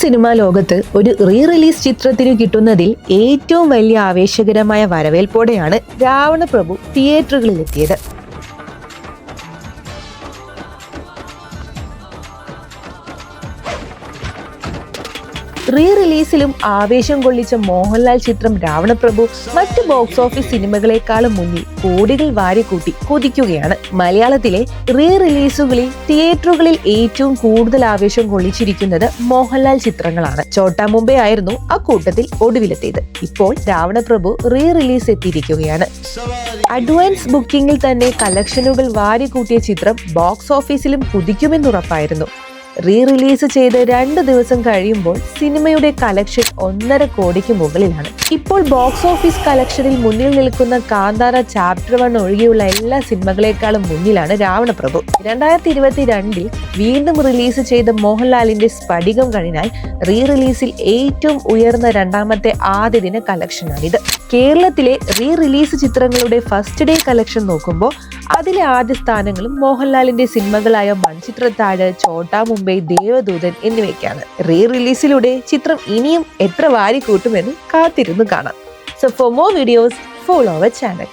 Cinema ലോകത്ത് ഒരു re release ചിത്രത്തിന് കിട്ടുന്നതിൽ ഏറ്റവും വലിയ ആവേശകരമായ വരവേൽപ്പോടെയാണ് രാവണപ്രഭു തിയേറ്ററുകളിലെത്തിയത് റീ റിലീസിലും ആവേശം കൊള്ളിച്ച മോഹൻലാൽ ചിത്രം രാവണപ്രഭു മറ്റ് ബോക്സ് ഓഫീസ് സിനിമകളെക്കാളും മുന്നിൽ കോടികൾ വാരിക്കൂട്ടി കൊതിക്കുകയാണ്. മലയാളത്തിലെ റീ റിലീസുകളിൽ തിയേറ്ററുകളിൽ ഏറ്റവും കൂടുതൽ ആവേശം കൊള്ളിച്ചിരിക്കുന്നത് മോഹൻലാൽ ചിത്രങ്ങളാണ്. ചോട്ടാ മുംബൈ ആയിരുന്നു അക്കൂട്ടത്തിൽ കൂട്ടത്തിൽ ഒടുവിലെത്തിയത് ഇപ്പോൾ രാവണപ്രഭു റീ റിലീസ് എത്തിയിരിക്കുകയാണ്. അഡ്വാൻസ് ബുക്കിംഗിൽ തന്നെ കളക്ഷനുകൾ വാരിക്കൂട്ടിയ ചിത്രം ബോക്സ് ഓഫീസിലും കുതിക്കുമെന്നുറപ്പായിരുന്നു. റീ റിലീസ് ചെയ്ത് രണ്ട് ദിവസം കഴിയുമ്പോൾ സിനിമയുടെ കളക്ഷൻ ഒന്നര കോടിക്ക് മുകളിലാണ്. ഇപ്പോൾ ബോക്സ് ഓഫീസ് കളക്ഷനിൽ മുന്നിൽ നിൽക്കുന്ന കാന്താര ചാപ്റ്റർ വൺ ഒഴികെയുള്ള എല്ലാ സിനിമകളെക്കാളും മുന്നിലാണ് രാവണപ്രഭു. രണ്ടായിരത്തി ഇരുപത്തി രണ്ടിൽ വീണ്ടും റിലീസ് ചെയ്ത മോഹൻലാലിന്റെ സ്ഫടികം കഴിഞ്ഞാൽ റീ റിലീസിൽ ഏറ്റവും ഉയർന്ന രണ്ടാമത്തെ ആദ്യ ദിന കളക്ഷനാണിത് കേരളത്തിലെ റീ റിലീസ് ചിത്രങ്ങളുടെ ഫസ്റ്റ് ഡേ കളക്ഷൻ നോക്കുമ്പോൾ അതിലെ ആദ്യ സ്ഥാനങ്ങളും മോഹൻലാലിന്റെ സിനിമകളായ മൺചിത്രത്താഴ് ചോട്ടാ മുംബൈ ദേവദൂതൻ എന്നിവയ്ക്കാണ് റീ റിലീസിലൂടെ ചിത്രം ഇനിയും എത്ര വാരി കൂട്ടുമെന്ന് കാത്തിരുന്നു കാണാം. So for more videos follow our channel